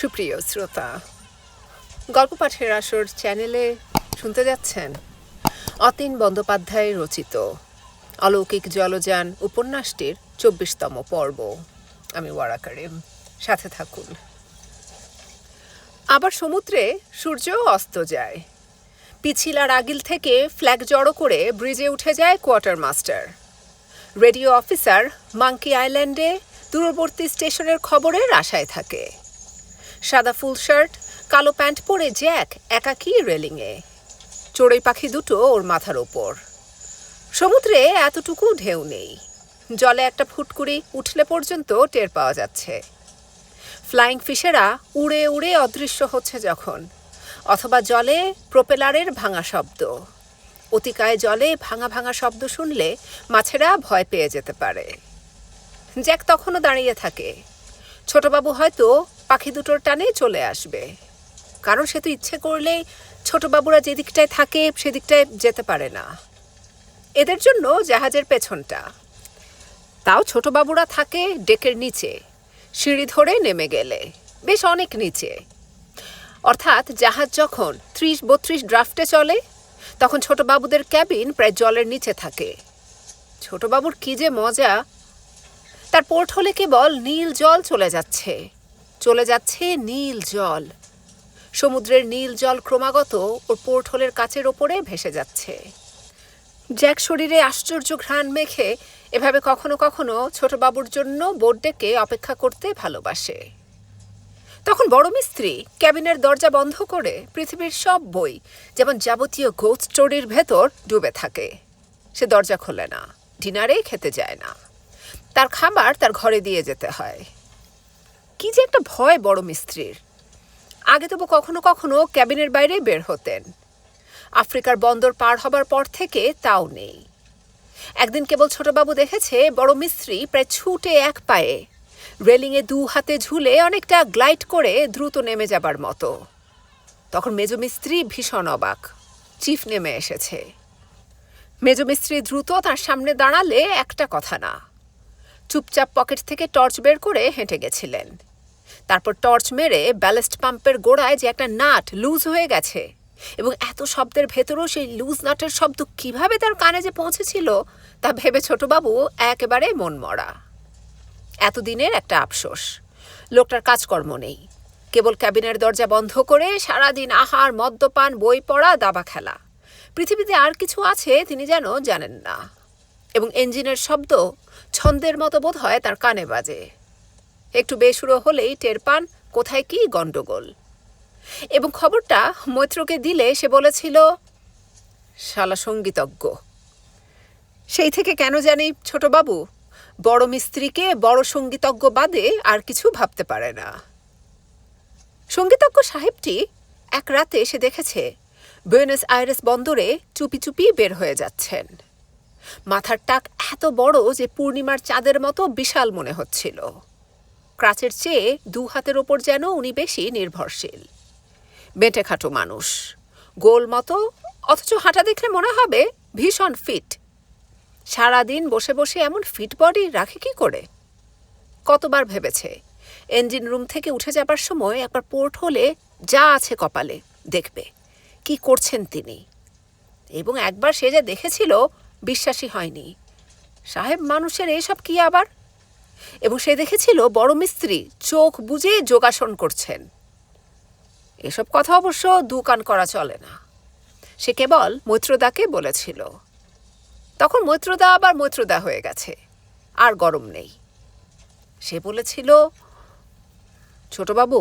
সুপ্রিয় শ্রোতা, গল্প পাঠের আসর চ্যানেলে শুনতে যাচ্ছেন অতীন বন্দ্যোপাধ্যায় রচিত অলৌকিক জলযান উপন্যাসটির চব্বিশতম পর্ব। আমি ওয়ারাকারিম সাথে থাকুন। আবার সমুদ্রে সূর্য অস্ত যায়। পিছিলার আগিল থেকে ফ্ল্যাগ জড়ো করে ব্রিজে উঠে যায় quartermaster radio officer monkey আইল্যান্ডে দূরবর্তী স্টেশনের খবরের আশায় থাকে। সাদা ফুল শার্ট, কালো প্যান্ট পরে জ্যাক একাকী রেলিংয়ে। চড়ুই পাখি দুটো ওর মাথার ওপর। সমুদ্রে এতটুকু ঢেউ নেই। জলে একটা ফুটকুড়ি উঠলে পর্যন্ত টের পাওয়া যাচ্ছে। ফ্লাইং ফিশেরা উড়ে উড়ে অদৃশ্য হচ্ছে যখন, অথবা জলে প্রোপেলারের ভাঙা শব্দ। অতিকায় জলে ভাঙা ভাঙা শব্দ শুনলে মাছেরা ভয় পেয়ে যেতে পারে। জ্যাক তখনও দাঁড়িয়ে থাকে। ছোটবাবু হয়তো পাখি দুটোর টানে চলে আসবে। কারণ সে তো ইচ্ছে করলেই ছোটবাবুরা যেদিকটায় থাকে সেদিকটায় যেতে পারে না। এদের জন্য জাহাজের পেছনটা। তাও ছোটবাবুরা থাকে ডেকের নিচে। সিঁড়ি ধরে নেমে গেলে, বেশ অনেক নিচে। অর্থাৎ জাহাজ যখন ত্রিশ বত্রিশ ড্রাফটে চলে, তখন ছোটবাবুদের ক্যাবিন প্রায় জলের নিচে থাকে। ছোটবাবুর কী যে মজা! তার পোর্ট হলে কেবল নীল জল চলে যাচ্ছে। চলে যাচ্ছে নীল জল। সমুদ্রের নীল জল ক্রমাগত ওর পোর্ট হোলের কাচের ওপরে ভেসে যাচ্ছে। জ্যাক শরীরে আশ্চর্য ঘ্রাণ মেখে এভাবে কখনো কখনো ছোটবাবুর জন্য বোর্ড ডেকে অপেক্ষা করতে ভালোবাসে। তখন বড় মিস্ত্রি ক্যাবিনের দরজা বন্ধ করে পৃথিবীর সব বই, যেমন যাবতীয় গোট স্টোরির ভেতর ডুবে থাকে। সে দরজা খোলে না, ডিনারে খেতে যায় না। তার খাবার তার ঘরে দিয়ে যেতে হয়। কি যে একটা ভয় বড় মিস্ত্রির। আগে তবু কখনো কখনো ক্যাবিনের বাইরে বের হতেন। আফ্রিকার বন্দর পার হবার পর থেকে তাও নেই। একদিন কেবল ছোটবাবু দেখেছে, বড় মিস্ত্রি প্রায় ছুটে এক পায়ে, রেলিংয়ে দু হাতে ঝুলে অনেকটা গ্লাইড করে দ্রুত নেমে যাবার মতো। তখন মেজো মিস্ত্রি ভীষণ অবাক, চিফ নেমে এসেছে। মেজো মিস্ত্রি দ্রুত তার সামনে দাঁড়ালে একটা কথা না, চুপচাপ পকেট থেকে টর্চ বের করে হেঁটে গেছিলেন। তারপর টর্চ মেরে ব্যালেস্ট পাম্পের গোড়ায় যে একটা নাট লুজ হয়ে গেছে। এবং এত শব্দের ভেতরও সেই লুজ নাটের শব্দ কীভাবে তার কানে যে পৌঁছেছিল, তা ভেবে ছোটবাবু একেবারে মন মরা। এতদিনের একটা আফসোস। লোকটার কাজকর্ম নেই। কেবল ক্যাবিনের দরজা বন্ধ করে সারাদিন আহার, মদ্যপান, বই পড়া, দাবা খেলা। পৃথিবীতে আর কিছু আছে তিনি যেন জানেন না। এবং ইঞ্জিনের শব্দ ছন্দের মতো বোধ হয় তার কানে বাজে। একটু বেসুরো হলেই টের পান কোথায় কি গণ্ডগোল। এবং খবরটা মৈত্রকে দিলে সে বলেছিল, শালা সঙ্গীতজ্ঞ, সেই থেকে কেন জানি ছোটবাবু, বড় মিস্ত্রিকে বড় সঙ্গীতজ্ঞ বাদে আর কিছু ভাবতে পারে না। সঙ্গীতজ্ঞ সাহেবটি এক রাতে এসে দেখেছে বুয়েনাস আইরেস বন্দরে চুপি চুপি বের হয়ে যাচ্ছেন। মাথার টাক এত বড় যে পূর্ণিমার চাঁদের মতো বিশাল মনে হচ্ছিল। ক্রাচের চেয়ে দু হাতের ওপর যেন উনি বেশি নির্ভরশীল। বেঁটে খাটো মানুষ। গোল মতো, অথচ হাঁটা দেখলে মনে হবে ভীষণ ফিট। সারাদিন বসে বসে এমন ফিট বডি রাখে কি করে? কতবার ভেবেছে ইঞ্জিন রুম থেকে উঠে যাবার সময় একবার পোর্ট হলে যা আছে কপালে দেখবে। কি করছেন তিনি? এবং একবার সে যা দেখেছিল বিশ্বাসী হয়নি। সাহেব, মানুষের এসব কি আবার? এবং সে দেখেছিল বড় মিস্ত্রি চোখ বুজে যোগাসন করছেন। এসব কথা অবশ্য দুকান করা চলে না। সে কেবল মৈত্রদাকে বলেছিল। তখন মৈত্রদা আবার মৈত্রদা হয়ে গেছে, আর গরম নেই। সে বলেছিল, ছোটবাবু,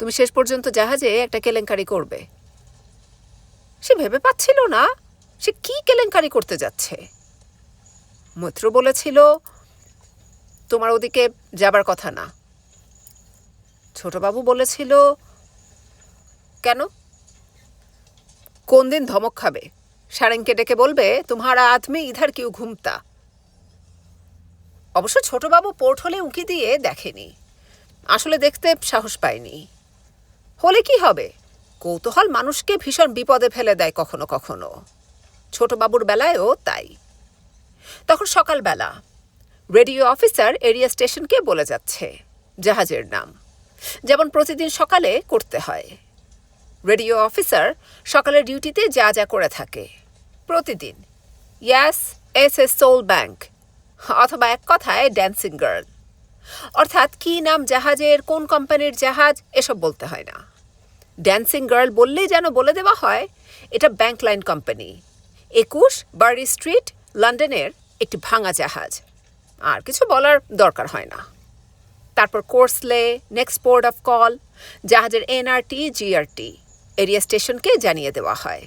তুমি শেষ পর্যন্ত জাহাজে একটা কেলেঙ্কারি করবে। সে ভেবে পাচ্ছিল না, সে কি কেলেঙ্কারি করতে যাচ্ছে? মৈত্র বলেছিল তোমার ওদিকে যাবার কথা না। ছোটবাবু বলেছিল, কেন? কোন দিন ধমক খাবে? সারেংকে ডেকে বলবে তোমারা আদমি, ইধার কেউ ঘুমতা? অবশ্য ছোটবাবু পোর্ট হলে উঁকি দিয়ে দেখেনি। আসলে দেখতে সাহস পায়নি। হলে কি হবে? কৌতূহল মানুষকে ভীষণ বিপদে ফেলে দেয় কখনো কখনো। ছোটবাবুর বেলায়ও তাই। তখন সকালবেলা রেডিও অফিসার এরিয়া স্টেশনকে বলে যাচ্ছে, জাহাজের নাম। যেমন প্রতিদিন সকালে করতে হয়। রেডিও অফিসার সকালের ডিউটিতে যা যা করে থাকে, প্রতিদিন। ইয়াস এস এস সোল ব্যাংক অথবা এক কথায় ড্যান্সিং গার্ল অর্থাৎ কী নাম জাহাজের, কোন কোম্পানির জাহাজ, এসব বলতে হয় না। ড্যান্সিং গার্ল বললেই যেন বলে দেওয়া হয়, এটা ব্যাংক লাইন কোম্পানি একুশ বার্ডি স্ট্রিট লন্ডনের একটি ভাঙা জাহাজ। আর কিছু বলার দরকার হয় না। তারপর কোর্সলে নেক্সট পোর্ট অফ কল জাহাজের এনআরটি জিআরটি এরিয়া স্টেশনকে জানিয়ে দেওয়া হয়।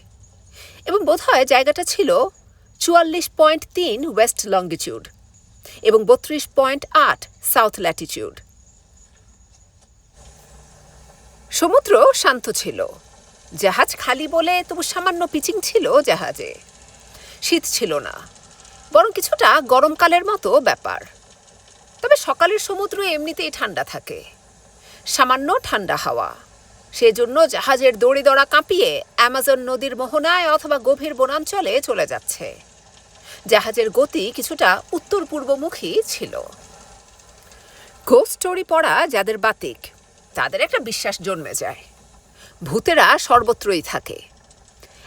এবং বোধহয় জায়গাটা ছিল চুয়াল্লিশ পয়েন্ট তিন ওয়েস্ট লঙ্গিটিউড এবং বত্রিশ পয়েন্ট আট সাউথ ল্যাটিটিউড সমুদ্র শান্ত ছিল। জাহাজ খালি বলে তবু সামান্য পিচিং ছিল জাহাজে। শীত ছিল না। বরং কিছুটা গরমকালের মতো ব্যাপার। তবে সকালের সমুদ্র এমনিতেই ঠান্ডা থাকে। সামান্য ঠান্ডা হাওয়া। সেজন্য জাহাজের দড়ি দড়া কাঁপিয়ে অ্যামাজন নদীর মোহনায় অথবা গভীর বনাঞ্চলে চলে যাচ্ছে। জাহাজের গতি কিছুটা উত্তর পূর্বমুখী ছিল। ঘোষ স্টোরি পড়া যাদের বাতিক, তাদের একটা বিশ্বাস জন্মে যায়। ভূতেরা সর্বত্রই থাকে।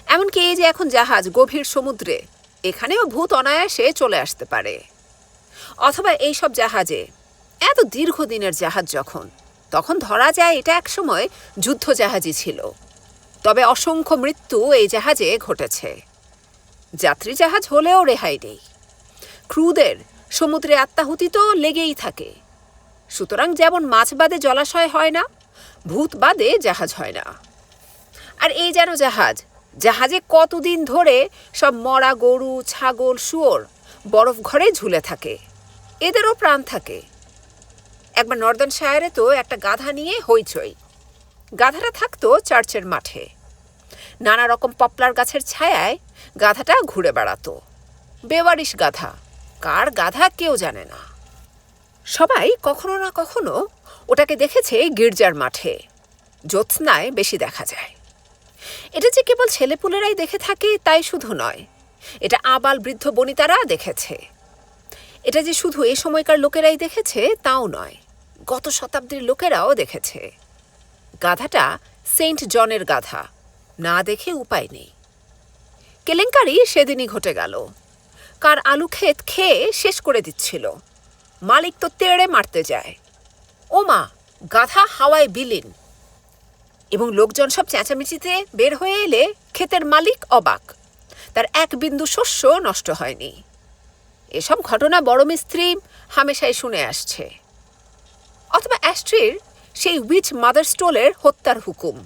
এমনকি এই যে এখন জাহাজ গভীর সমুদ্রে এখানেও ভূত অনায়াসে চলে আসতে পারে। অথবা এই সব জাহাজে, এত দীর্ঘদিনের জাহাজ যখন, তখন ধরা যায় এটা একসময় যুদ্ধ জাহাজই ছিল। তবে অসংখ্য মৃত্যু এই জাহাজে ঘটেছে। যাত্রী জাহাজ হলেও রেহাই নেই। ক্রুদের, সমুদ্রে আত্মাহুতি তো লেগেই থাকে। সুতরাং যেমন মাছ বাদে জলাশয় হয় না ভূত বাদে জাহাজ হয় না। আর এই যেন জাহাজ জাহাজে কতদিন ধরে সব মরা গরু, ছাগল, শুয়োর বরফ ঘরে ঝুলে থাকে। এদেরও প্রাণ থাকে। একবার নর্দার্ন শায়ারে তো একটা গাধা নিয়ে হইচই। গাধাটা থাকতো চার্চের মাঠে। নানা রকম পপলার গাছের ছায়ায় গাধাটা ঘুরে বেড়াতো। বেওয়ারিশ গাধা, কার গাধা কেউ জানে না। সবাই কখনো না কখনো ওটাকে দেখেছে গির্জার মাঠে। জ্যোৎস্নায় বেশি দেখা যায়। এটা যে কেবল ছেলেপুলেরাই দেখে থাকে, তাই শুধু নয়। এটা আবাল বৃদ্ধ বনিতারা দেখেছে। এটা যে শুধু এ সময়কার লোকেরাই দেখেছে, তাও নয়, গত শতাব্দীর লোকেরাও দেখেছে। গাধাটা সেন্ট জনের গাধা, না দেখে উপায় নেই। কেলেঙ্কারি সেদিনই ঘটে গেল। কার আলু ক্ষেত খেয়ে শেষ করে দিচ্ছিল। মালিক তো তেড়ে মারতে যায়। ও মা গাধা হাওয়ায় বিলীন। এবং লোকজন সব চেঁচামেচিতে বের হয়ে এলে ক্ষেতের মালিক অবাক। তার এক বিন্দু শস্য নষ্ট হয়নি। এসব ঘটনা বড় মিস্ত্রি হামেশাই শুনে আসছে। অথবা অ্যাস্ট্রির সেই উইচ মাদার স্টোলের হত্যার হুকুম।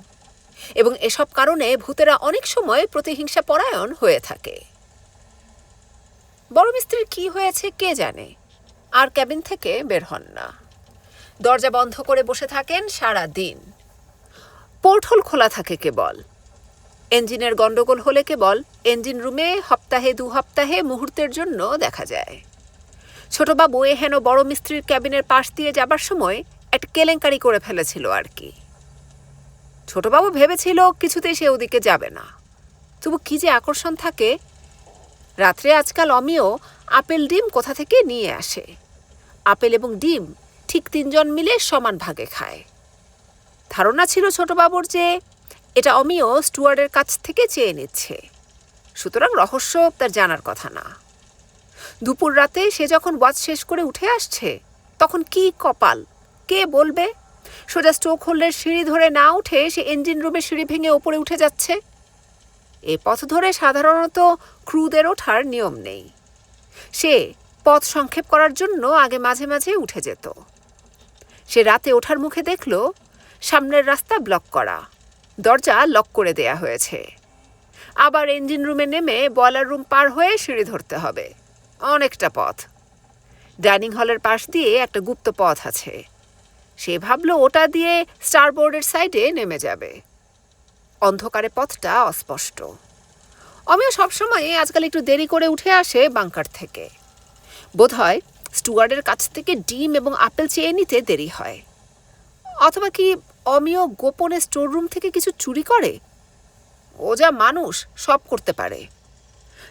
এবং এসব কারণে ভূতেরা অনেক সময় প্রতিহিংসা পরায়ণ হয়ে থাকে। বড় মিস্ত্রির কি হয়েছে কে জানে? আর ক্যাবিন থেকে বের হন না। দরজা বন্ধ করে বসে থাকেন সারা দিন। পোর্টহোল খোলা থাকে কেবল। ইঞ্জিনের গন্ডগোল হলে কেবল ইঞ্জিন রুমে সপ্তাহে দু সপ্তাহে মুহূর্তের জন্য দেখা যায়। ছোটবাবু হেন বড় মিস্ত্রির ক্যাবিনের পাশ দিয়ে যাবার সময় একটা কেলেঙ্কারি করে ফেলেছিল আর কি। ছোটবাবু ভেবেছিল কিছুতেই সে ওদিকে যাবে না। তবু কি যে আকর্ষণ থাকে। রাত্রে আজকাল অমিও আপেল ডিম কোথা থেকে নিয়ে আসে? আপেল এবং ডিম ঠিক তিনজন মিলে সমান ভাগে খায়। ধারণা ছিল ছোটবাবুর যে এটা অমিও স্টুয়ার্ডের কাছ থেকে চেয়ে নিচ্ছে। সুতরাং রহস্য তার জানার কথা না। দুপুর রাতে সে যখন ওয়াচ শেষ করে উঠে আসছে, তখন কি কপাল? কে বলবে? সোজা স্টোক হোল্ডের সিঁড়ি ধরে না উঠে সে ইঞ্জিন রুমে সিঁড়ি ভেঙে ওপরে উঠে যাচ্ছে। এ পথ ধরে সাধারণত ক্রুদের ওঠার নিয়ম নেই। সে পথ সংক্ষেপ করার জন্য আগে মাঝে মাঝে উঠে যেত। সে রাতে ওঠার মুখে দেখল সামনের রাস্তা ব্লক করা। দরজা লক করে দেয়া হয়েছে। আবার ইঞ্জিন রুমে নেমে বয়লার রুম পার হয়ে সিঁড়ি ধরতে হবে। অনেকটা পথ। ডাইনিং হলের পাশ দিয়ে একটা গুপ্ত পথ আছে। সে ভাবলো ওটা দিয়ে স্টারবোর্ডের সাইডে নেমে যাবে। অন্ধকারে পথটা অস্পষ্ট। অমিয় সবসময় আজকাল একটু দেরি করে উঠে আসে বাংকার থেকে। বোধহয় স্টুয়ার্ডের কাছ থেকে ডিম এবং আপেল চেয়ে নিতে দেরি হয়। অথবা কি অমিয় গোপনে স্টোররুম থেকে কিছু চুরি করে? ও যা মানুষ, সব করতে পারে।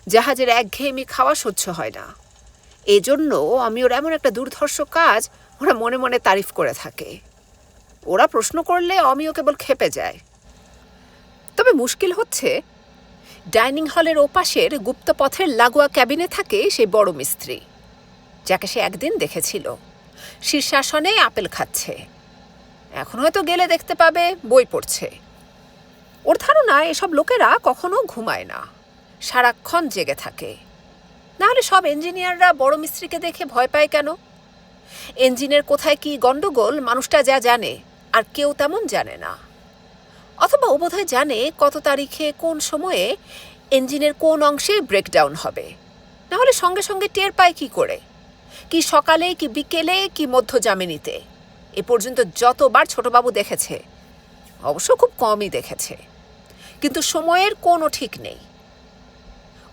জাহাজের একঘেয়েমি খাওয়া সহ্য হয় না। এই জন্য আমি এমন একটা দুর্ধর্ষ কাজ ওরা মনে মনে তারিফ করে থাকে। ওরা প্রশ্ন করলে অমিও কেবল খেপে যায়। তবে মুশকিল হচ্ছে, ডাইনিং হলের ওপাশের গুপ্তপথের লাগোয়া ক্যাবিনে থাকে সেই বড় মিস্ত্রি, যাকে সে একদিন দেখেছিল। শীর্ষাসনে আপেল খাচ্ছে। এখন হয়তো গেলে দেখতে পাবে বই পড়ছে। ওর ধারণা এসব লোকেরা কখনো ঘুমায় না। সারাক্ষণ জেগে থাকে। নাহলে সব ইঞ্জিনিয়াররা বড় মিস্ত্রিকে দেখে ভয় পায় কেন? ইঞ্জিনের কোথায় কি গন্ডগোল মানুষটা যা জানে, আর কেউ তেমন জানে না। অথবা ও বোধহয় জানে কত তারিখে কোন সময়ে ইঞ্জিনের কোন অংশে ব্রেকডাউন হবে। নাহলে সঙ্গে সঙ্গে টের পায় কি করে? কি সকালে, কি বিকেলে, কি মধ্য জামিনিতে এ পর্যন্ত যতবার ছোটবাবু দেখেছে, অবশ্য খুব কমই দেখেছে। কিন্তু সময়ের কোনো ঠিক নেই।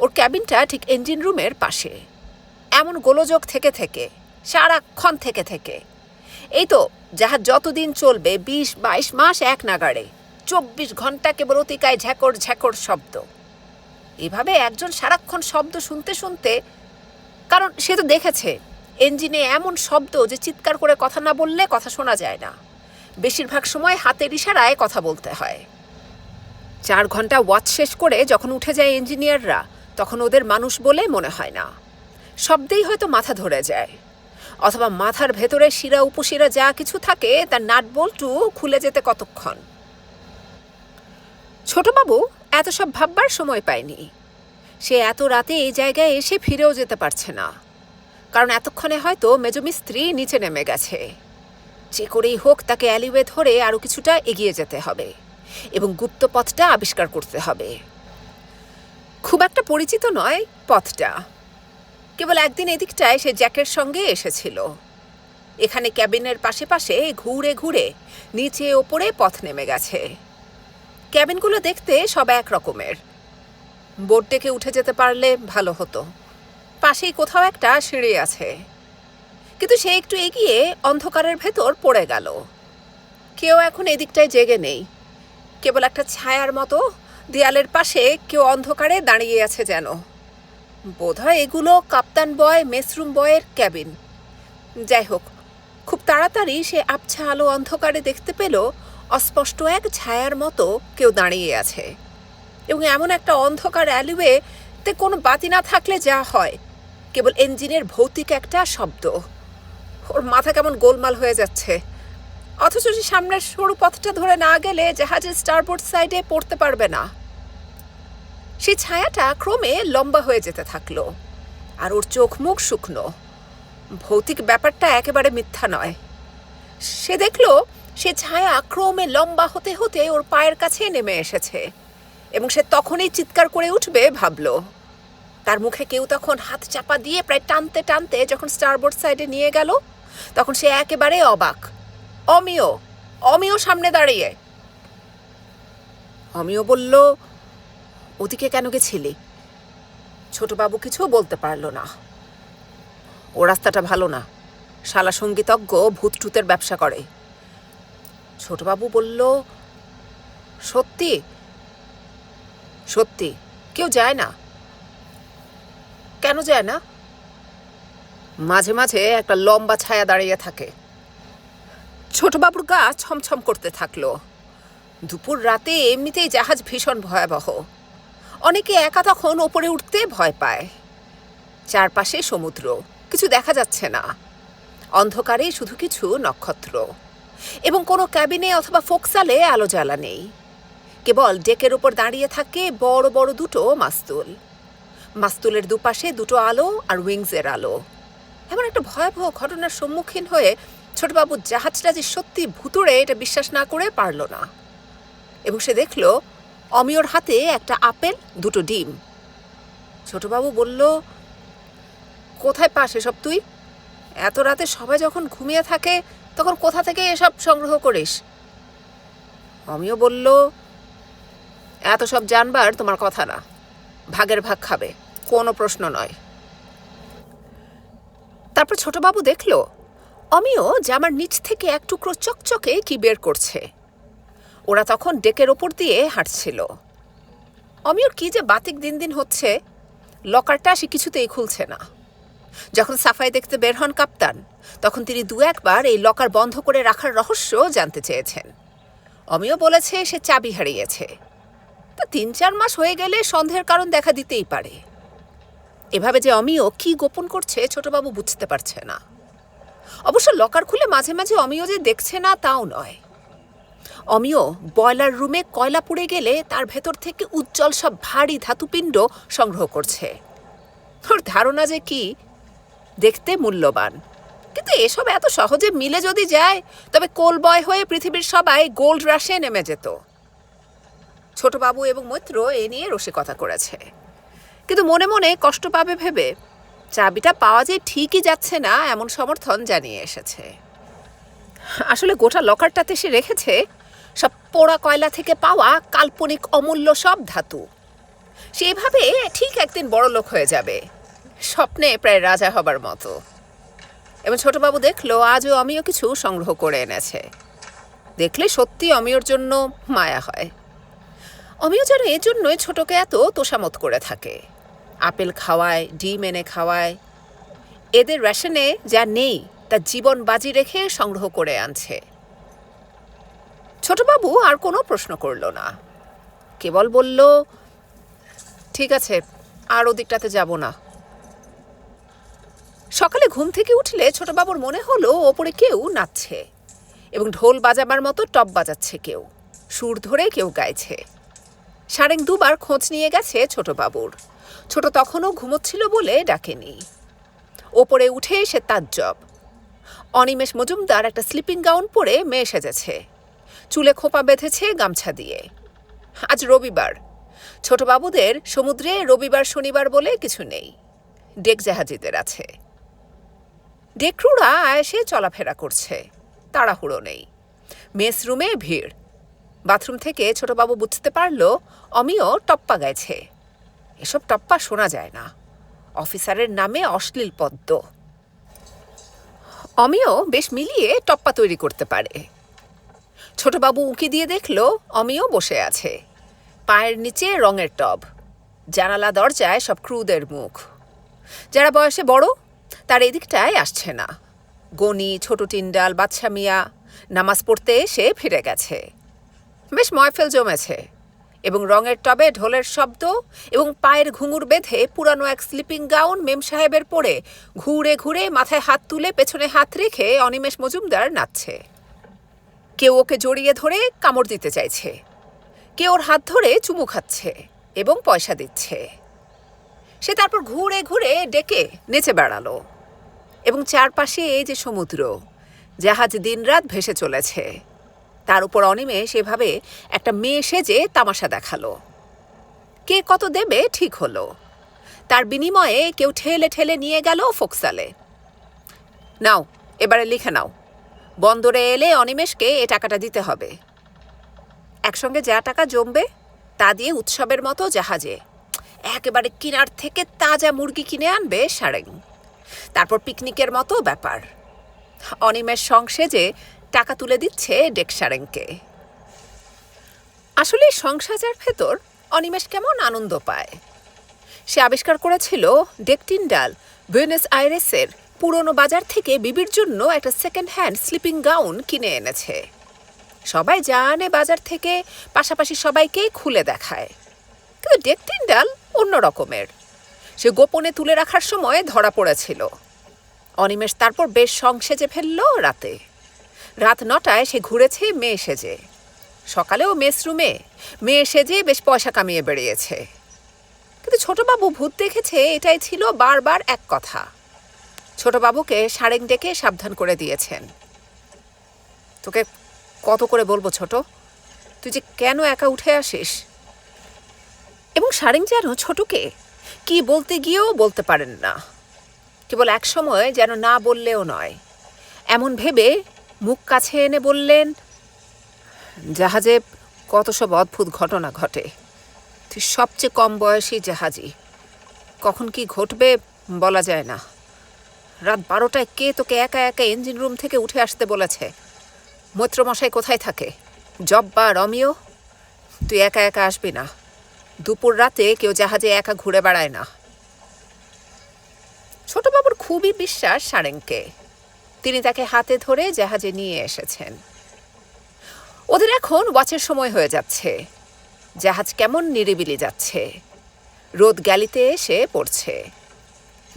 ওর ক্যাবিনটা ঠিক ইঞ্জিন রুমের পাশে। এমন গোলযোগ থেকে থেকে, সারাক্ষণ থেকে থেকে। এই তো, যাহা যতদিন চলবে, বিশ, বাইশ মাস এক নাগাড়ে, চব্বিশ ঘণ্টা কেবল অতিকায় ঝ্যাকর ঝ্যাকর শব্দ। এভাবে একজন সারাক্ষণ শব্দ শুনতে শুনতে, কারণ সে তো দেখেছে। ইঞ্জিনে এমন শব্দ যে চিৎকার করে কথা না বললে কথা শোনা যায় না। বেশিরভাগ সময় হাতের ইশারায় কথা বলতে হয়। চার ঘণ্টা ওয়াচ শেষ করে যখন উঠে যায় ইঞ্জিনিয়াররা, তখন ওদের মানুষ বলে মনে হয় না। শব্দেই হয়তো মাথা ধরে যায়। অথবা মাথার ভেতরে শিরা উপশিরা যা কিছু থাকে, তার নাট বল্টু খুলে যেতে কতক্ষণ। ছোটবাবু এত সব ভাববার সময় পায়নি। সে এত রাতে এই জায়গায় এসে ফিরেও যেতে পারছে না। কারণ এতক্ষণে হয়তো মেজমিস্ত্রি নিচে নেমে গেছে। যে করেই হোক তাকে অ্যালিওয়ে ধরে আরও কিছুটা এগিয়ে যেতে হবে এবং গুপ্ত পথটা আবিষ্কার করতে হবে। খুব একটা পরিচিত নয় পথটা। কেবল একদিন এদিকটায় সে জ্যাকের সঙ্গে এসেছিল। এখানে ক্যাবিনের পাশে পাশে ঘুরে ঘুরে নিচে ওপরে পথ নেমে গেছে। ক্যাবিনগুলো দেখতে সব এক রকমের বোর্ড থেকে উঠে যেতে পারলে ভালো হতো। পাশেই কোথাও একটা সিঁড়ি আছে। কিন্তু সে একটু এগিয়ে অন্ধকারের ভেতর পড়ে গেল। কেউ এখন এদিকটায় জেগে নেই। কেবল একটা ছায়ার মতো দেয়ালের পাশে কেউ অন্ধকারে দাঁড়িয়ে আছে যেন। বোধহয় এগুলো কাপ্তান বয়, মেসরুম বয়ের ক্যাবিন। যাই হোক, খুব তাড়াতাড়ি সে আবছা আলো অন্ধকারে দেখতে পেল অস্পষ্ট এক ছায়ার মতো কেউ দাঁড়িয়ে আছে। এবং এমন একটা অন্ধকার অ্যালিওয়ে তে কোনো বাতি না থাকলে যা হয়। কেবল ইঞ্জিনের ভৌতিক একটা শব্দ। ওর মাথা কেমন গোলমাল হয়ে যাচ্ছে। অথচ সে সামনের সরু পথটা ধরে না গেলে জাহাজের স্টারবোর্ড সাইডে পড়তে পারবে না। সে ছায়াটা ক্রমে লম্বা হয়ে যেতে থাকল, আর ওর চোখ মুখ শুকনো। ভৌতিক ব্যাপারটা একেবারে মিথ্যা নয়। সে দেখল, সে ছায়া ক্রমে লম্বা হতে হতে ওর পায়ের কাছে নেমে এসেছে, এবং সে তখনই চিৎকার করে উঠবে, ভাবলো তার মুখে কেউ তখন হাত চাপা দিয়ে প্রায় টানতে টানতে যখন স্টারবোর্ড সাইডে নিয়ে গেল, তখন সে একেবারে অবাক। অমিয় অমিয় সামনে দাঁড়িয়ে। অমিয় বলল, ওদিকে কেন গেছিলি? ছোটবাবু কিছু বলতে পারল না। ও রাস্তাটা ভালো না। শালা সঙ্গীতজ্ঞ ভূতটুতের ব্যবসা করে। ছোটবাবু বলল, সত্যি? সত্যি। কেউ যায় না। কেন যায় না? মাঝে মাঝে একটা লম্বা ছায়া দাঁড়িয়ে থাকে। ছোটবাবুর গা ছমছম করতে থাকল। দুপুর রাতে এমনিতেই জাহাজ ভীষণ ভয়াবহ। অনেকে একা তখন ওপরে উঠতে ভয় পায়। চারপাশে সমুদ্র, কিছু দেখা যাচ্ছে না। অন্ধকারে শুধু কিছু নক্ষত্র। এবং কোনো ক্যাবিনে অথবা ফোকসালে আলো জ্বালা নেই। কেবল ডেকের ওপর দাঁড়িয়ে থাকে বড় বড় দুটো মাস্তুল। মাস্তুলের দুপাশে দুটো আলো আর উইংসের আলো। এমন একটা ভয়াবহ ঘটনার সম্মুখীন হয়ে ছোটবাবু জাহাজটা যে সত্যি ভুতুড়ে এটা বিশ্বাস না করে পারল না। এবং সে দেখল, অমিয়র হাতে একটা আপেল, দুটো ডিম। ছোটবাবু বলল, কোথায় পাস এসব তুই? এত রাতে সবাই যখন ঘুমিয়ে থাকে, তখন কোথা থেকে এসব সংগ্রহ করিস? অমিয় বলল, এত সব জানবার তোমার কথা না। ভাগের ভাগ খাবে। কোনো প্রশ্ন নয়। তারপর ছোটবাবু দেখল, অমিয় জামার নিচ থেকে এক টুকরো চকচকে কি বের করছে। ওরা তখন ডেকের ওপর দিয়ে হাঁটছিল। অমিয়র কি যে বাতিক দিন দিন হচ্ছে, লকারটা সে কিছুতেই খুলছে না। যখন সাফাই দেখতে বের হন কাপ্তান, তখন তিনি দু একবার এই লকার বন্ধ করে রাখার রহস্য জানতে চেয়েছেন। অমিও বলেছে সে চাবি হারিয়েছে। তা তিন চার মাস হয়ে গেলে সন্দেহের কারণ দেখা দিতেই পারে। এভাবে যে অমিও কি গোপন করছে, ছোটবাবু বুঝতে পারছে না। অবশ্য লকার খুলে মাঝে মাঝে অমিও যে দেখছে না, তাও নয়। অমিও বয়লার রুমে কয়লা পুড়ে গেলে তার ভেতর থেকে উজ্জ্বল সব ভারী ধাতুপিণ্ড সংগ্রহ করছে। ওর ধারণা যে কি? দেখতে মূল্যবান। কিন্তু এসব এত সহজে মিলে যদি যায়, তবে কোল বয় হয়ে পৃথিবীর সবাই গোল্ড রাশে নেমে যেত। ছোটবাবু এবং মৈত্র এ নিয়ে রসিকতা করেছে। কিন্তু মনে মনে কষ্ট পাবে ভেবে। চাবিটা পাওয়া যে ঠিকই যাচ্ছে না, এমন সমর্থন জানিয়ে এসেছে। আসলে গোটা লকারটাতে সে রেখেছে, সব পোড়া কয়লা থেকে পাওয়া কাল্পনিক অমূল্য সব ধাতু। সেভাবে ঠিক একদিন বড় লোক হয়ে যাবে। স্বপ্নে প্রায় রাজা হবার মতো। এবং ছোটবাবু দেখল, আজও আমিও কিছু সংগ্রহ করে এনেছে। দেখলে সত্যি অমিয়র জন্য মায়া হয়। অমিয় যেন এর জন্যই ছোটকে এত তোষামত করে থাকে। আপেল খাওয়ায়, ডিম এনে খাওয়ায়। এদের রেশনে যা নেই, তা জীবন বাজি রেখে সংগ্রহ করে আনছে। ছোটবাবু আর কোনো প্রশ্ন করল না। কেবল বলল, ঠিক আছে, আর ওদিকটাতে যাব না। সকালে ঘুম থেকে উঠলে ছোটবাবুর মনে হলো ওপরে কেউ নাচছে এবং ঢোল বাজাবার মতো টপ বাজাচ্ছে কেউ, সুর ধরে কেউ গাইছে। সারেং দুবার খোঁজ নিয়ে গেছে ছোটবাবুর। ছোট তখনও ঘুমোচ্ছিল বলে ডাকেনি। ওপরে উঠে সে তাজ্জব অনিমেষ মজুমদার একটা স্লিপিং গাউন পরে মেয়ে সেজেছে। চুলে খোপা বেঁধেছে গামছা দিয়ে। আজ রবিবার। ছোটবাবুদের সমুদ্রে রবিবার, শনিবার বলে কিছু নেই। ডেক জাহাজিদের আছে। ডেকরুরা আয়েসে চলাফেরা করছে। তাড়াহুড়ো নেই। মেস রুমে ভিড়। বাথরুম থেকে ছোটবাবু বুঝতে পারল অমিও টপ্পা গাইছে। এসব টপ্পা শোনা যায় না। অফিসারের নামে অশ্লীল পদ্ম। অমিও বেশ মিলিয়ে টপ্পা তৈরি করতে পারে। ছোটবাবু উঁকি দিয়ে দেখল অমিও বসে আছে। পায়ের নিচে রঙের টব। জানালা দরজায় সব ক্রুদের মুখ। যারা বয়সে বড়, তার এদিকটায় আসছে না। গনি, ছোট টিন্ডাল বাদশা মিয়া, নামাজ পড়তে এসে ফিরে গেছে। বেশ ময়ফেল জমেছে। এবং রঙের টবে ঢোলের শব্দ এবং পায়ের ঘুঙুর বেঁধে পুরানো এক স্লিপিং গাউন মেম সাহেবের পরে ঘুরে ঘুরে মাথায় হাত তুলে পেছনে হাত রেখে অনিমেষ মজুমদার নাচছে। কেউ ওকে জড়িয়ে ধরে কামড় দিতে চাইছে। কেউ ওর হাত ধরে চুমু খাচ্ছে এবং পয়সা দিচ্ছে। সে তারপর ঘুরে ঘুরে ডেকে নেচে বেড়ালো এবং চারপাশে এই যে সমুদ্র, জাহাজ দিনরাত ভেসে চলেছে। তার উপর অনিমেষ এভাবে একটা মেয়ে সেজে তামাশা দেখাল। কে কত দেবে ঠিক হলো। তার বিনিময়ে কেউ ঠেলে ঠেলে নিয়ে গেল ফোকসালে। নাও, এবারে লিখে নাও। বন্দরে এলে অনিমেষকে এ টাকাটা দিতে হবে। একসঙ্গে যা টাকা জমবে তা দিয়ে উৎসবের মতো জাহাজে। একেবারে কিনার থেকে তাজা মুরগি কিনে আনবে সারেং। তারপর পিকনিকের মতো ব্যাপার। অনিমেষ সংসেজে টাকা তুলে দিচ্ছে ডেক সারেংকে আসলে সংসাজার ভেতর অনিমেষ কেমন আনন্দ পায়। সে আবিষ্কার করেছিল ডেকটিন্ডাল বুয়েনাস আইরেসের পুরনো বাজার থেকে বিবির জন্য একটা সেকেন্ড হ্যান্ড স্লিপিং গাউন কিনে এনেছে। সবাই জানে বাজার থেকে, পাশাপাশি সবাইকেই খুলে দেখায়। কিন্তু ডেকটিন্ডাল অন্য রকমের। সে গোপনে তুলে রাখার সময় ধরা পড়েছিল। অনিমেষ তারপর বেশ সংসেজে ফেলল রাতে। রাত নটায় সে ঘুরেছে মেয়ে সেজে। সকালেও মেস রুমে মেয়ে সেজে বেশ পয়সা কামিয়ে বেরিয়েছে কিন্তু ছোটবাবু ভূত দেখেছে, এটাই ছিল বারবার এক কথা। ছোটবাবুকে সারেং ডেকে সাবধান করে দিয়েছেন। তোকে কত করে বলব ছোট? তুই যে কেন একা উঠে আসিস? এবং সারেং যেন ছোটকে কি বলতে গিয়েও বলতে পারেন না। কেবল এক সময় যেন না বললেও নয়। এমন ভেবে মুখ কাছে এনে বললেন, জাহাজে কত সব অদ্ভুত ঘটনা ঘটে। তুই সবচেয়ে কম বয়সী জাহাজি। কখন কি ঘটবে বলা যায় না। রাত বারোটায় কে তোকে একা একা ইঞ্জিন রুম থেকে উঠে আসতে বলেছে? মৈত্রমশাই কোথায় থাকে? জব্বা রমিও? তুই একা একা আসবি না। দুপুর রাতে কেউ জাহাজে একা ঘুরে বেড়ায় না। ছোটবাবুর খুবই বিশ্বাস সারেংকে তিনি তাকে হাতে ধরে জাহাজে নিয়ে এসেছেন। ওদের এখন ওয়াচের সময় হয়ে যাচ্ছে। জাহাজ কেমন নিরিবিলি যাচ্ছে। রোদ গ্যালিতে এসে পড়ছে।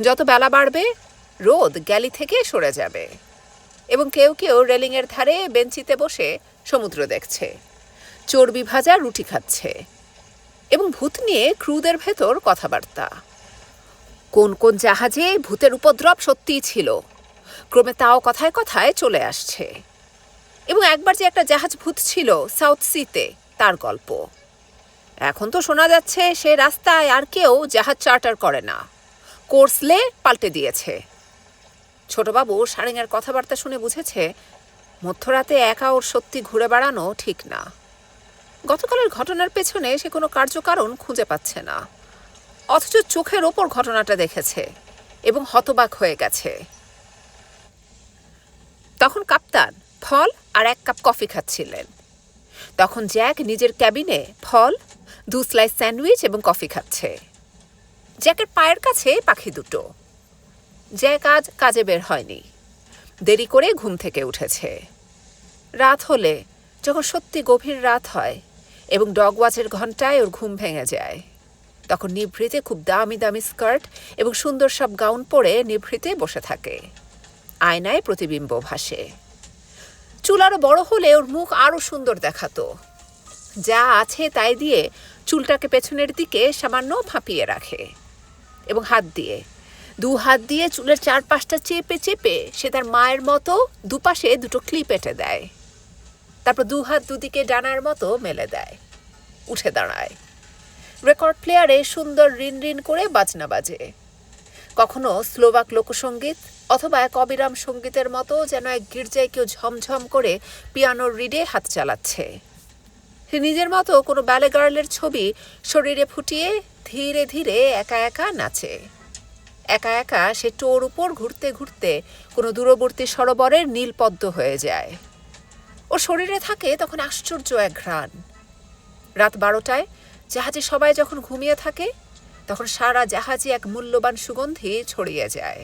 যত বেলা বাড়বে, রোদ গ্যালি থেকে সরে যাবে। এবং কেউ কেউ রেলিংয়ের ধারে বেঞ্চিতে বসে সমুদ্র দেখছে। চর্বি ভাজা রুটি খাচ্ছে। এবং ভূত নিয়ে ক্রুদের ভেতর কথাবার্তা। কোন কোন জাহাজে ভূতের উপদ্রব সত্যিই ছিল? ক্রমে তাও কথায় কথায় চলে আসছে। এবং একবার যে একটা জাহাজ ভূত ছিল সাউথ সিতে, তার গল্প। এখন তো শোনা যাচ্ছে সে রাস্তায় আর কেউ জাহাজ চার্টার করে না। কোর্সলে পাল্টে দিয়েছে। ছোটবাবু সারেঙের কথাবার্তা শুনে বুঝেছে, মধ্যরাতে একা ওর সত্যি ঘুরে বেড়ানো ঠিক না। গতকালের ঘটনার পেছনে সে কোনো কার্যকারণ খুঁজে পাচ্ছে না। অথচ চোখের ওপর ঘটনাটা দেখেছে এবং হতবাক হয়ে গেছে। তখন কাপ্তান ফল আর এক কাপ কফি খাচ্ছিলেন। তখন জ্যাক নিজের ক্যাবিনে ফল, দু স্লাইস স্যান্ডউইচ এবং কফি খাচ্ছে। জ্যাকের পায়ের কাছে পাখি দুটো। জ্যাক আজ কাজে বের হয়নি। দেরি করে ঘুম থেকে উঠেছে। রাত হলে যখন সত্যি গভীর রাত হয় এবং ডগ ওয়াচের ঘন্টায় ওর ঘুম ভেঙে যায়, তখন নিভৃতে খুব দামি দামি স্কার্ট এবং সুন্দর সব গাউন পরে নিভৃতে বসে থাকে। আয়নায় প্রতিবিম্ব ভাসে। চুল আরও বড় হলে ওর মুখ আরও সুন্দর দেখাতো। যা আছে তাই দিয়ে চুলটাকে পেছনের দিকে সামান্য ফাঁপিয়ে রাখে এবং হাত দিয়ে। দু হাত দিয়ে চুলের চারপাশটা চেপে চেপে সে তার মায়ের মতো দুপাশে দুটো ক্লিপ এঁটে দেয়। তারপর দু হাত দুদিকে ডানার মতো মেলে দেয়। উঠে দাঁড়ায়। রেকর্ড প্লেয়ারে সুন্দর রিন রিন করে বাজনা বাজে। কখনো স্লোভাক লোকসঙ্গীত অথবা এক অবিরাম সঙ্গীতের মতো যেন এক গির্জায় কেউ ঝমঝম করে পিয়ানোর রিডে হাত চালাচ্ছে। নিজের মতো কোনো ব্যালে গার্লের ছবি শরীরে ফুটিয়ে ধীরে ধীরে একা একা নাচে। একা একা সে টোর উপর ঘুরতে ঘুরতে কোনো দূরবর্তী সরোবরের নীলপদ্ম হয়ে যায়। ও শরীরে থাকে তখন আশ্চর্য এক ঘ্রাণ। রাত বারোটায় জাহাজে সবাই যখন ঘুমিয়ে থাকে, তখন সারা জাহাজে এক মূল্যবান সুগন্ধি ছড়িয়ে যায়।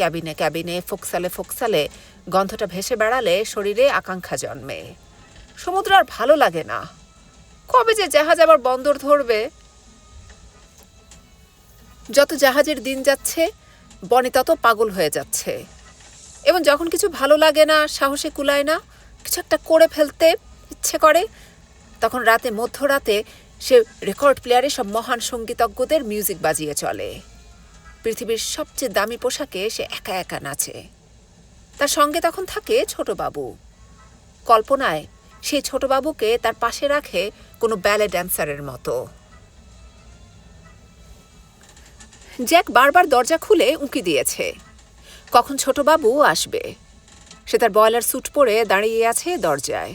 ক্যাবিনে ক্যাবিনে, ফোকসালে ফোকসালে, গন্ধটা ভেসে বেড়ালে শরীরে আকাঙ্ক্ষা জন্মে। সমুদ্র আর ভালো লাগে না। কবে যে জাহাজ আবার বন্দর ধরবে? যত জাহাজের দিন যাচ্ছে, বনে তত পাগল হয়ে যাচ্ছে। এবং যখন কিছু ভালো লাগে না, সাহসে কুলায় না, কিছু একটা করে ফেলতে ইচ্ছে করে, তখন রাতে, মধ্যরাতে সে রেকর্ড প্লেয়ারে সব মহান সঙ্গীতজ্ঞদের মিউজিক বাজিয়ে চলে। পৃথিবীর সবচেয়ে দামি পোশাকে সে একা একা নাচে। তার সঙ্গে তখন থাকে ছোটবাবু কল্পনায় সেই ছোটবাবুকে তার পাশে রাখে কোনো ব্যালে ড্যান্সারের মতো। জ্যাক বারবার দরজা খুলে উঁকি দিয়েছে। কখন ছোটবাবু আসবে? সে তার বয়লার স্যুট পরে দাঁড়িয়ে আছে দরজায়।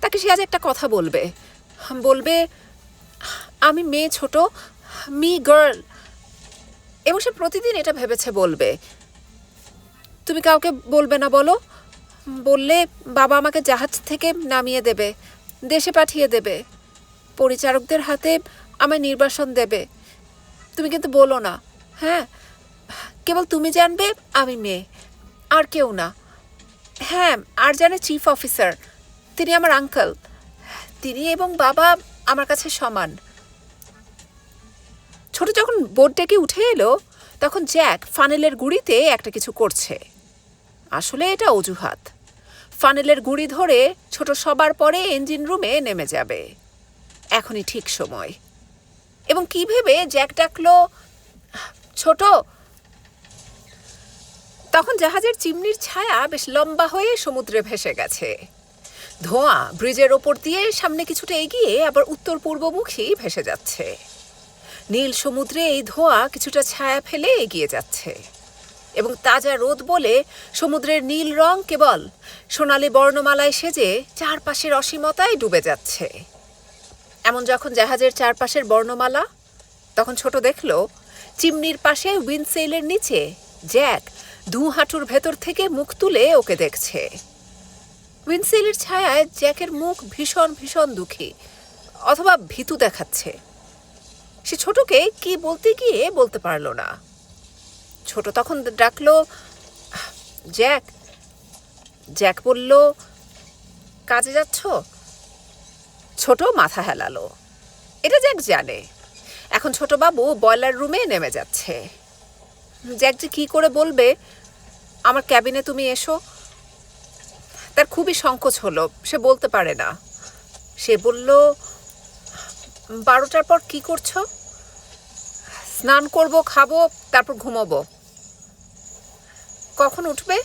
তাকে সে আজ একটা কথা বলবে। বলবে, আমি মেয়ে ছোট মি গার্ল এবং সে প্রতিদিন এটা ভেবেছে বলবে। তুমি কাউকে বলবে না বলো। বললে বাবা আমাকে জাহাজ থেকে নামিয়ে দেবে, দেশে পাঠিয়ে দেবে, পরিচারকদের হাতে আমায় নির্বাসন দেবে। তুমি কিন্তু বলো না হ্যাঁ? কেবল তুমি জানবে, আমি মেয়ে, আর কেউ না। হ্যাঁ আর জানে চিফ অফিসার, তিনি আমার আঙ্কেল, তিনি এবং বাবা আমার কাছে সমান। ছোট যখন বোট ডেকে উঠে এলো, তখন জ্যাক ফানেলের গুড়িতে একটা কিছু করছে। আসলে এটা অজুহাত। ফানেলের গুড়ি ধরে ছোট সবার পরে ইঞ্জিন রুমে নেমে যাবে। এখনই ঠিক সময়। এবং কি ভেবে জ্যাক ডাকলো, ছোট! তখন জাহাজের চিমনির ছায়া বেশ লম্বা হয়ে সমুদ্রে ভেসে গেছে। ধোঁয়া ব্রিজের ওপর দিয়ে সামনে কিছুটা এগিয়ে আবার উত্তর পূর্বমুখী ভেসে যাচ্ছে। নীল সমুদ্রে এই ধোঁয়া কিছুটা ছায়া ফেলে এগিয়ে যাচ্ছে। এবং তাজা রোদ বলে সমুদ্রের নীল রং কেবল সোনালি বর্ণমালায় সেজে চারপাশের অসীমতায় ডুবে যাচ্ছে। এমন যখন জাহাজের চারপাশের বর্ণমালা, তখন ছোট দেখল, চিমনির পাশে উইন্ডসেইলের নিচে জ্যাক দু হাঁটুর ভেতর থেকে মুখ তুলে ওকে দেখছে। উইন্ডসেইলের ছায়ায় জ্যাকের মুখ ভীষণ ভীষণ দুঃখী, অথবা ভীতু দেখাচ্ছে। সে ছোটকে কি বলতে গিয়ে বলতে পারল না। ছোট তখন ডাকলো, জ্যাক জ্যাক বলল, কাজে যাচ্ছ? ছোট মাথা হেলালো, এটা জ্যাক জানে। এখন ছোট বাবু বয়লার রুমে নেমে যাচ্ছে। জ্যাক যে কী করে বলবে? আমার ক্যাবিনে তুমি এসো। তার খুবই সংকোচ হলো, সে বলতে পারে না। সে বলল, বারোটার পর কি করছ? স্নান করব, খাব, তারপর ঘুমাবো। কখন উঠবে?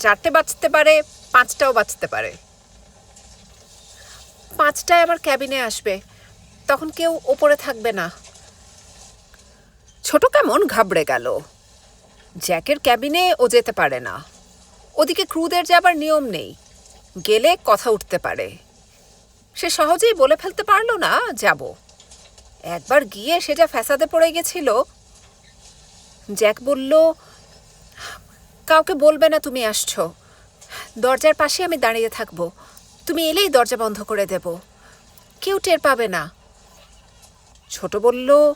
চারটে বাজতে পারে, পাঁচটাও বাজতে পারে। পাঁচটায় আবার ক্যাবিনে আসবে, তখন কেউ ওপরে থাকবে না। ছোট কেমন ঘাবড়ে গেল। জ্যাকের ক্যাবিনে ও যেতে পারে না। ওদিকে ক্রুদের যাবার নিয়ম নেই, গেলে কথা উঠতে পারে। সে সহজেই বলে ফেলতে পারল না, যাব। একবার গিয়ে সে যা ফ্যাসাদে পড়ে গেছিল, জ্যাক বলল, কাউকে বলবে না তুমি আসছো। দরজার পাশে আমি দাঁড়িয়ে থাকব। তুমি এলেই দরজা বন্ধ করে দেব। কেউ টের পাবে না। ছোট বলল,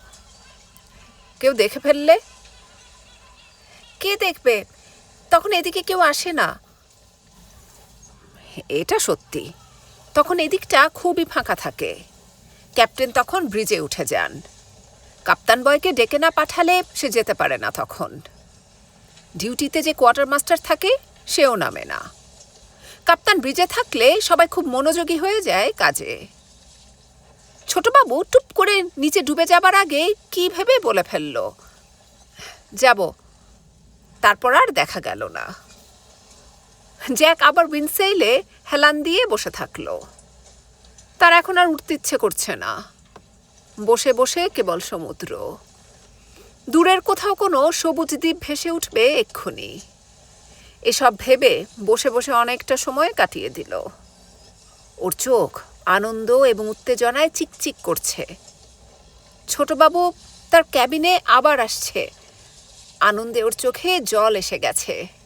কেউ দেখে ফেললে? কে দেখবে? তখন এদিকে কেউ আসে না। এটা সত্যি। তখন এদিকটা খুবই ফাঁকা থাকে। ক্যাপ্টেন তখন ব্রিজে উঠে যান। কাপ্তান বয়কে ডেকে না পাঠালে সে যেতে পারে না তখন। ডিউটিতে যে কোয়ার্টার মাস্টার থাকে, সেও নামে না। কাপ্তান ব্রিজে থাকলে সবাই খুব মনোযোগী হয়ে যায় কাজে। ছোটবাবু টুপ করে নিচে ডুবে যাবার আগে কি ভেবে বলে ফেলল? যাব। তারপর আর দেখা গেল না। জ্যাক আবার উইন্ডসেইলে হেলান দিয়ে বসে থাকল। তার এখন আর উঠতে ইচ্ছে করছে না। বসে বসে কেবল সমুদ্র। দূরের কোথাও কোনো সবুজ দ্বীপ ভেসে উঠবে এক্ষুনি। এসব ভেবে বসে বসে অনেকটা সময় কাটিয়ে দিল। ওর চোখ আনন্দ এবং উত্তেজনায় চিকচিক করছে। ছোটবাবু তার ক্যাবিনে আবার আসছে। আনন্দে ওর চোখে জল এসে গেছে।